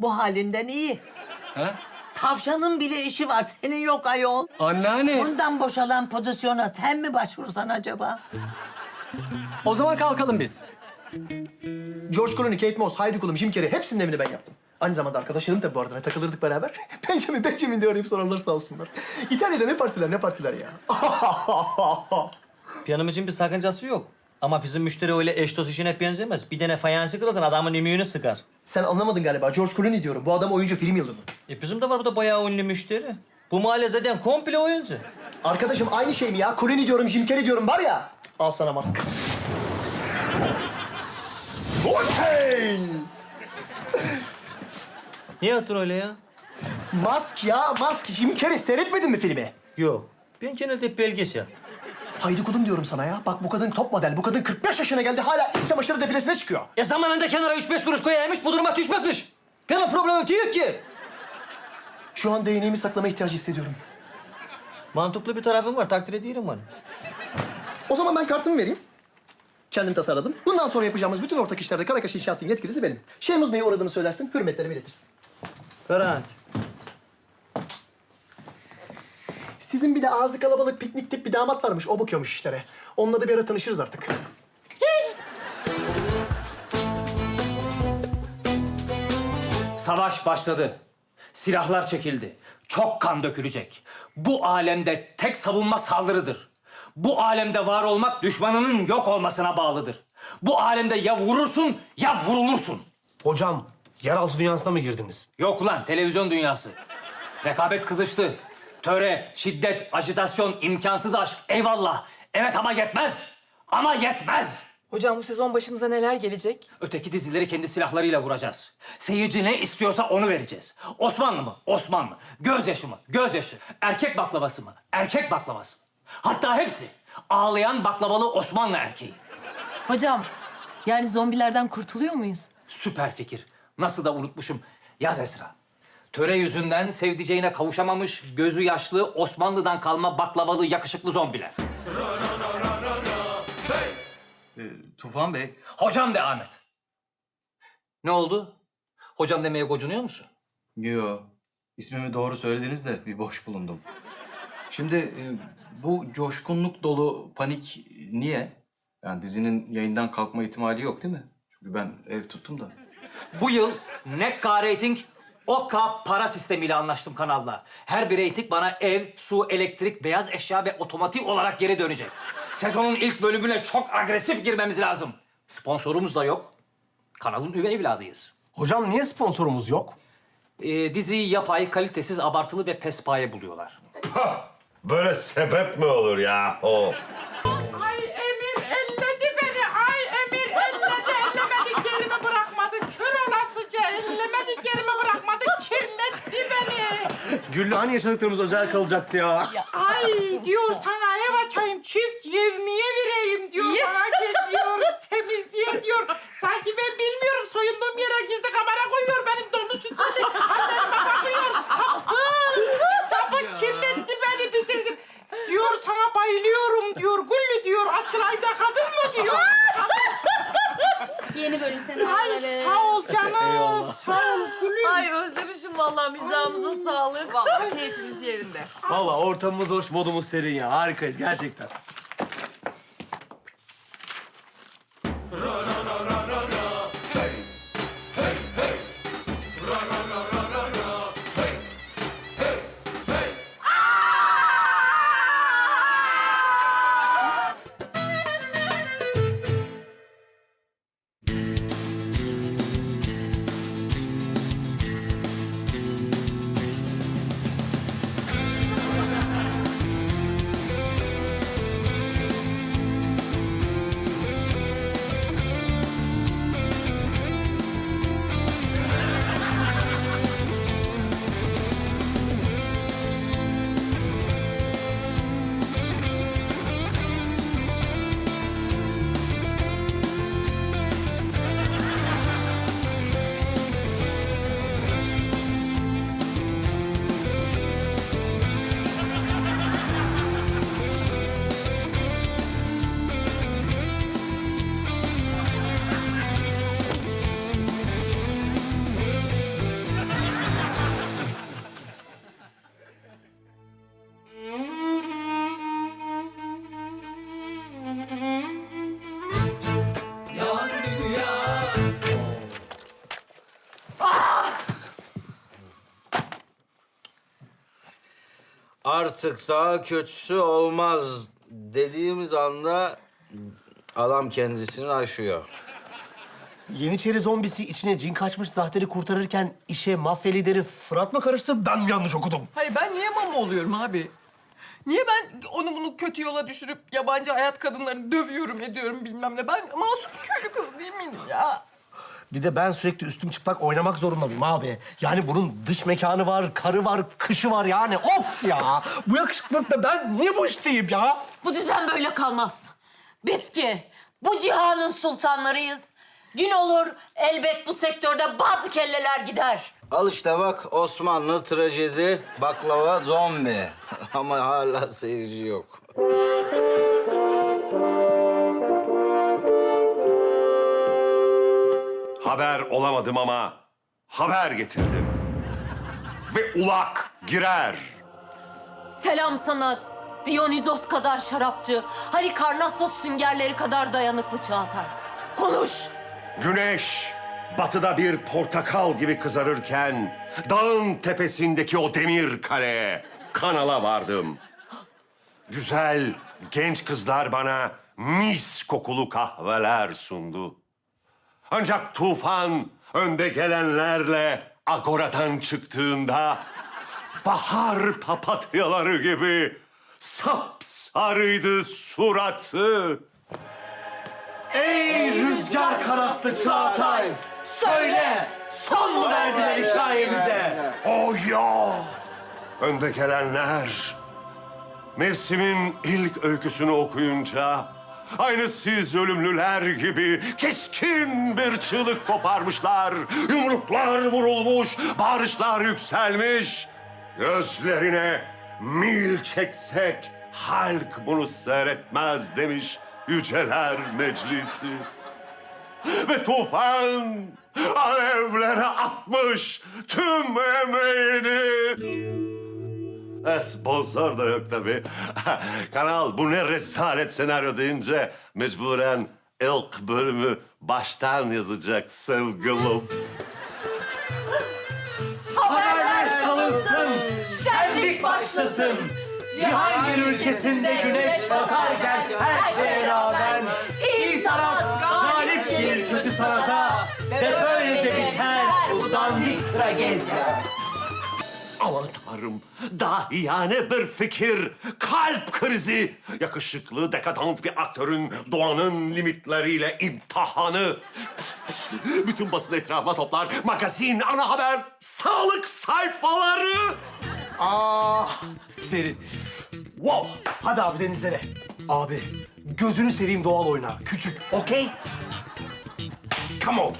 Bu halinden iyi. Ha? Tavşanın bile işi var. Senin yok ayol. Anneanne. Bundan boşalan pozisyona sen mi başvursan acaba? O zaman kalkalım biz. George Clooney, Kate Moss, Heidi Klum, Jim Carrey hepsinin evini ben yaptım. Aynı zamanda arkadaşlarım tabii bu arada. Takılırdık beraber. Benjamin, Benjamin diye arayıp sorarlar sağ olsunlar. İtalya'da ne partiler ne partiler ya. Piyanım için bir sakıncası yok. Ama bizim müşteri öyle eş dost işine benzemez. Bir tane fayansı kırarsan adamın ümüğünü sıkar. Sen anlamadın galiba. George Clooney diyorum. Bu adam oyuncu, film yıldızı. E bizim de var burada bayağı ünlü müşteri. Bu mahalle zaten komple oyuncu. Arkadaşım aynı şey mi ya? Clooney diyorum, Jim Carrey diyorum var ya. Al sana maske. Mortain! Niye yaptın öyle ya? Mask ya, mask. Jim Carrey seyretmedin mi filmi? Yok. Ben genelde belgesel. Haydi Kulum diyorum sana ya. Bak bu kadın top model. Bu kadın 45 yaşına geldi hala iç çamaşırı defilesine çıkıyor. E zamanında kenara üç beş kuruş koyaymış bu duruma düşmezmiş. Benim problemim değil ki. Şu an değneğimi saklama ihtiyacı hissediyorum. Mantıklı bir tarafım var takdir ediyorum onu. O zaman ben kartımı vereyim. Kendim tasarladım. Bundan sonra yapacağımız bütün ortak işlerde Karakaş İnşaat'ın yetkilisi benim. Şeyhmuz Bey'e uğradığımı söylersin, hürmetlerimi iletirsin. Garanti. Sizin bir de ağzı kalabalık piknik tip bir damat varmış. O bakıyormuş işlere. Onunla da bir ara tanışırız artık. Savaş başladı. Silahlar çekildi. Çok kan dökülecek. Bu alemde tek savunma saldırıdır. Bu alemde var olmak düşmanının yok olmasına bağlıdır. Bu alemde ya vurursun ya vurulursun. Hocam, yeraltı dünyasına mı girdiniz? Yok lan televizyon dünyası. Rekabet kızıştı. Töre, şiddet, ajitasyon, imkansız aşk. Eyvallah. Evet ama yetmez. Ama yetmez. Hocam bu sezon başımıza neler gelecek? Öteki dizileri kendi silahlarıyla vuracağız. Seyirci ne istiyorsa onu vereceğiz. Osmanlı mı? Osmanlı. Gözyaşı mı? Gözyaşı. Erkek baklavası mı? Erkek baklavası. Hatta hepsi. Ağlayan baklavalı Osmanlı erkeği. Hocam yani zombilerden kurtuluyor muyuz? Süper fikir. Nasıl da unutmuşum. Yaz Esra. Töre yüzünden sevdiceğine kavuşamamış, gözü yaşlı, Osmanlı'dan kalma baklavalı yakışıklı zombiler. Tufan Bey, Hocam de Ahmet. Ne oldu? Hocam demeye gocunuyor musun? yo. İsmimi doğru söylediniz de bir boş bulundum. Şimdi e, bu coşkunluk dolu panik niye? Yani dizinin yayından kalkma ihtimali yok değil mi? Çünkü ben ev tuttum da. Bu yıl Nekka Rating Oka para sistemiyle anlaştım kanalla. Her bir reyting bana ev, su, elektrik, beyaz eşya ve otomatik olarak geri dönecek. Sezonun ilk bölümüne çok agresif girmemiz lazım. Sponsorumuz da yok. Kanalın üvey evladıyız. Hocam niye sponsorumuz yok? Ee, diziyi yapay, kalitesiz, abartılı ve pespaye buluyorlar. Böyle sebep mi olur ya? O. Güllü hani yaşadıklarımız özel kalacaktı ya. Ay diyor sana ev açayım. Çift yevmiye vereyim diyor. Bana gel diyor. Temizliğe diyor. Sanki ben bilmiyorum. Soyunduğum yere gizli kamera koyuyor. Benim donu sütleri. Annemime bakıyor. Ortamımız hoş, modumuz serin ya. Harikayız gerçekten. Artık daha kötüsü olmaz dediğimiz anda adam kendisini aşıyor. Yeniçeri zombisi içine cin kaçmış Zahter'i kurtarırken işe mafya lideri Fırat mı karıştı? Ben mi yanlış okudum? Hayır ben niye mama oluyorum abi? Niye ben onu bunu kötü yola düşürüp yabancı hayat kadınlarını dövüyorum ediyorum bilmem ne. Ben masum köylü kız değil miyim ya? Bir de ben sürekli üstüm çıplak oynamak zorunda mıyım abi? Yani bunun dış mekanı var, karı var, kışı var yani. Of ya! Bu yakışıklılıkla ben niye bu işteyim ya? Bu düzen böyle kalmaz. Biz ki bu cihanın sultanlarıyız. Gün olur elbet bu sektörde bazı kelleler gider. Al işte bak Osmanlı trajedi, baklava, zombi. Ama hala seyirci yok. Haber olamadım ama haber getirdim. Ve ulak girer. Selam sana Dionizos kadar şarapçı, Halikarnassos süngerleri kadar dayanıklı Çağatay. Konuş. Güneş batıda bir portakal gibi kızarırken dağın tepesindeki o demir kale kanala vardım. Güzel genç kızlar bana mis kokulu kahveler sundu. Ancak tufan önde gelenlerle agoradan çıktığında bahar papatyaları gibi sapsarıydı suratı. Ey rüzgar kanatlı Çağatay! Söyle, son mu verdiler hikayemize? Oh ya! Önde gelenler mevsimin ilk öyküsünü okuyunca aynı siz ölümlüler gibi keskin bir çığlık koparmışlar. Yumruklar vurulmuş, bağırışlar yükselmiş. Gözlerine mil çeksek halk bunu seyretmez demiş yüceler meclisi. Ve tufan alevlere atmış tüm emeğini. Sponsor da yok tabii. Kanal bu ne rezalet senaryo deyince mecburen ilk bölümü baştan yazacak sevgilim. Haberler salınsın, şenlik başlasın. Cihangir ülkesinde güneş batarken her şeye rağmen iyi sanat galip gelir kötü sanata ve böylece biter bu dandik tragedya. Aman tanrım, dahiyane bir fikir, kalp krizi. Yakışıklı, dekadant bir aktörün doğanın limitleriyle imtihanı. Bütün basın etrafıma toplar, magazin, ana haber, sağlık sayfaları. Ah serin. Wow. Hadi abi denizlere. Abi gözünü seveyim doğal oyna. Küçük, okey? Come on.